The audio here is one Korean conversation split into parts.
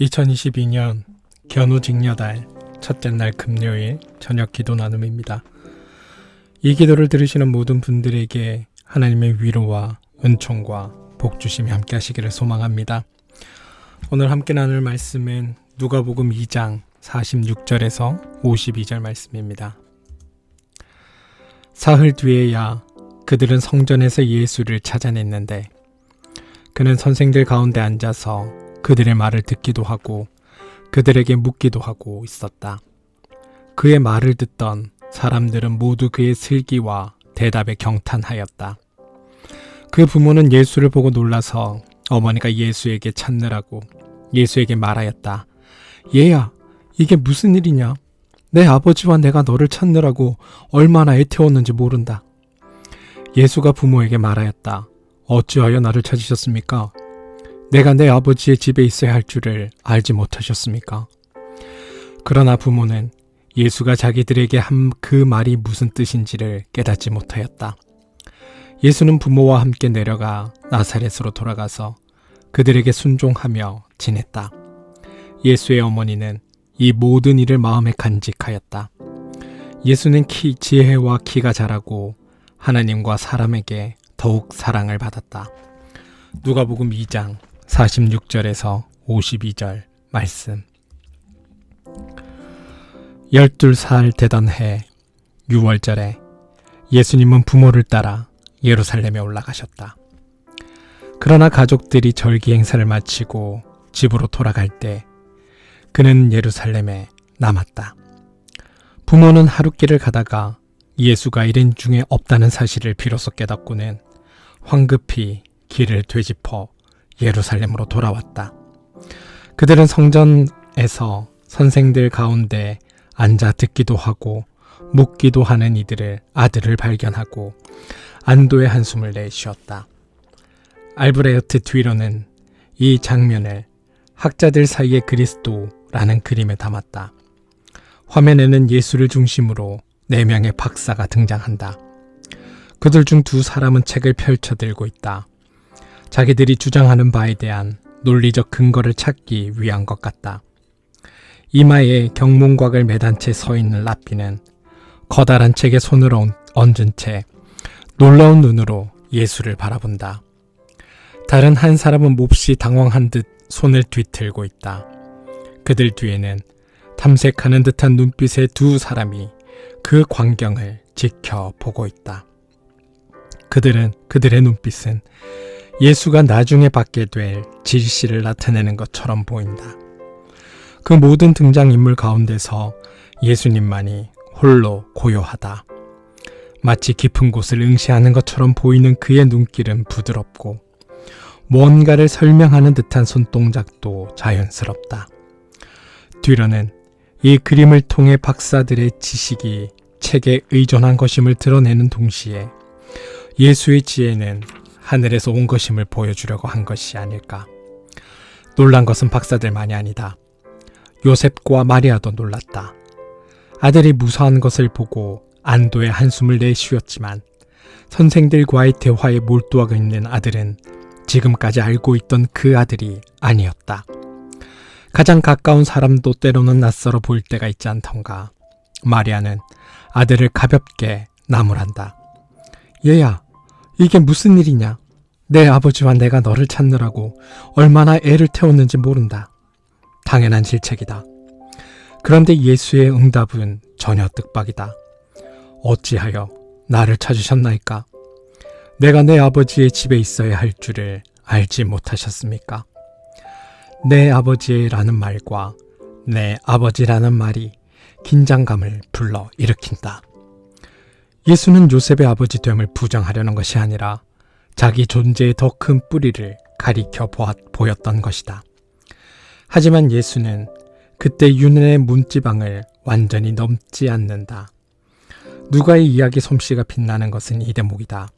2022년 견우직녀달 첫째 날 금요일 저녁 기도 나눔입니다. 이 기도를 들으시는 모든 분들에게 하나님의 위로와 은총과 복 주심이 함께 하시기를 소망합니다. 오늘 함께 나눌 말씀은 누가복음 2장 46절에서 52절 말씀입니다. 사흘 뒤에야 그들은 성전에서 예수를 찾아냈는데 그는 선생들 가운데 앉아서 그들의 말을 듣기도 하고 그들에게 묻기도 하고 있었다. 그의 말을 듣던 사람들은 모두 그의 슬기와 대답에 경탄하였다. 그 부모는 예수를 보고 놀라서 어머니가 예수에게 찾느라고 예수에게 말하였다. 얘야, 이게 무슨 일이냐? 내 아버지와 내가 너를 찾느라고 얼마나 애태웠는지 모른다. 예수가 부모에게 말하였다. 어찌하여 나를 찾으셨습니까? 내가 내 아버지의 집에 있어야 할 줄을 알지 못하셨습니까? 그러나 부모는 예수가 자기들에게 한 그 말이 무슨 뜻인지를 깨닫지 못하였다. 예수는 부모와 함께 내려가 나사렛으로 돌아가서 그들에게 순종하며 지냈다. 예수의 어머니는 이 모든 일을 마음에 간직하였다. 예수는 키, 지혜와 키가 자라고 하나님과 사람에게 더욱 사랑을 받았다. 누가복음 2장 46절에서 52절 말씀. 12살 되던 해 6월절에 예수님은 부모를 따라 예루살렘에 올라가셨다. 그러나 가족들이 절기 행사를 마치고 집으로 돌아갈 때 그는 예루살렘에 남았다. 부모는 하룻길을 가다가 예수가 일행 중에 없다는 사실을 비로소 깨닫고는 황급히 길을 되짚어 예루살렘으로 돌아왔다. 그들은 성전에서 선생들 가운데 앉아 듣기도 하고 묻기도 하는 이들을 아들을 발견하고 안도의 한숨을 내쉬었다. 알브레어트 뒤로는 이 장면을 학자들 사이의 그리스도라는 그림에 담았다. 화면에는 예수를 중심으로 네 명의 박사가 등장한다. 그들 중 두 사람은 책을 펼쳐 들고 있다. 자기들이 주장하는 바에 대한 논리적 근거를 찾기 위한 것 같다. 이마에 경문곽을 매단 채 서 있는 라삐는 커다란 책에 손을 얹- 얹은 채 놀라운 눈으로 예수를 바라본다. 다른 한 사람은 몹시 당황한 듯 손을 뒤틀고 있다. 그들 뒤에는 탐색하는 듯한 눈빛의 두 사람이 그 광경을 지켜보고 있다. 그들은 그들의 눈빛은 예수가 나중에 받게 될 질시를 나타내는 것처럼 보인다. 그 모든 등장인물 가운데서 예수님만이 홀로 고요하다. 마치 깊은 곳을 응시하는 것처럼 보이는 그의 눈길은 부드럽고 뭔가를 설명하는 듯한 손동작도 자연스럽다. 뒤로는 이 그림을 통해 박사들의 지식이 책에 의존한 것임을 드러내는 동시에 예수의 지혜는 하늘에서 온 것임을 보여주려고 한 것이 아닐까. 놀란 것은 박사들만이 아니다. 요셉과 마리아도 놀랐다. 아들이 무사한 것을 보고 안도의 한숨을 내쉬었지만 선생들과의 대화에 몰두하고 있는 아들은 지금까지 알고 있던 그 아들이 아니었다. 가장 가까운 사람도 때로는 낯설어 보일 때가 있지 않던가. 마리아는 아들을 가볍게 나무란다. 얘야, 이게 무슨 일이냐? 내 아버지와 내가 너를 찾느라고 얼마나 애를 태웠는지 모른다. 당연한 질책이다. 그런데 예수의 응답은 전혀 뜻밖이다. 어찌하여 나를 찾으셨나이까? 내가 내 아버지의 집에 있어야 할 줄을 알지 못하셨습니까? 내 아버지라는 말과 내 아버지라는 말이 긴장감을 불러 일으킨다. 예수는 요셉의 아버지 됨을 부정하려는 것이 아니라 자기 존재의 더 큰 뿌리를 가리켜 보였던 것이다. 하지만 예수는 그때 윤의 문지방을 완전히 넘지 않는다. 누가의 이야기 솜씨가 빛나는 것은 이 대목이다.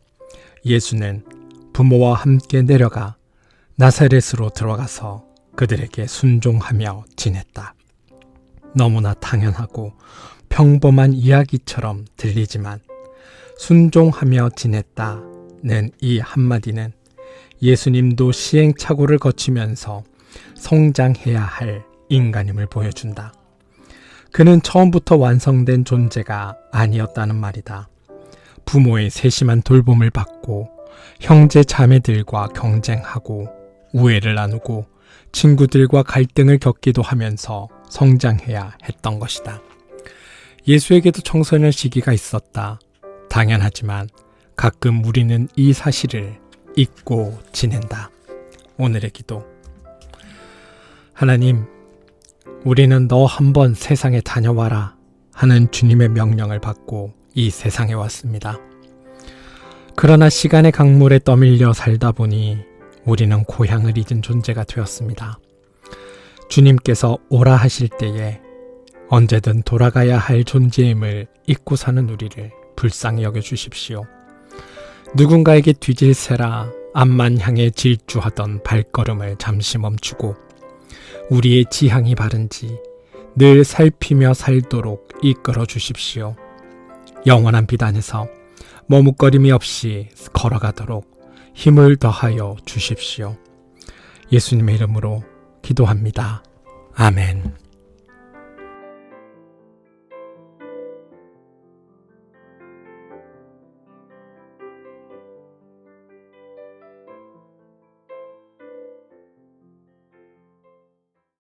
예수는 부모와 함께 내려가 나사렛으로 들어가서 그들에게 순종하며 지냈다. 너무나 당연하고 평범한 이야기처럼 들리지만 순종하며 지냈다는 이 한마디는 예수님도 시행착오를 거치면서 성장해야 할 인간임을 보여준다. 그는 처음부터 완성된 존재가 아니었다는 말이다. 부모의 세심한 돌봄을 받고 형제 자매들과 경쟁하고 우애를 나누고 친구들과 갈등을 겪기도 하면서 성장해야 했던 것이다. 예수에게도 청소년 시기가 있었다. 당연하지만 가끔 우리는 이 사실을 잊고 지낸다. 오늘의 기도. 하나님, 우리는 너 한번 세상에 다녀와라 하는 주님의 명령을 받고 이 세상에 왔습니다. 그러나 시간의 강물에 떠밀려 살다 보니 우리는 고향을 잊은 존재가 되었습니다. 주님께서 오라 하실 때에 언제든 돌아가야 할 존재임을 잊고 사는 우리를 불쌍히 여겨 주십시오. 누군가에게 뒤질세라 앞만 향해 질주하던 발걸음을 잠시 멈추고 우리의 지향이 바른지 늘 살피며 살도록 이끌어 주십시오. 영원한 비단에서 머뭇거림이 없이 걸어가도록 힘을 더하여 주십시오. 예수님의 이름으로 기도합니다. 아멘.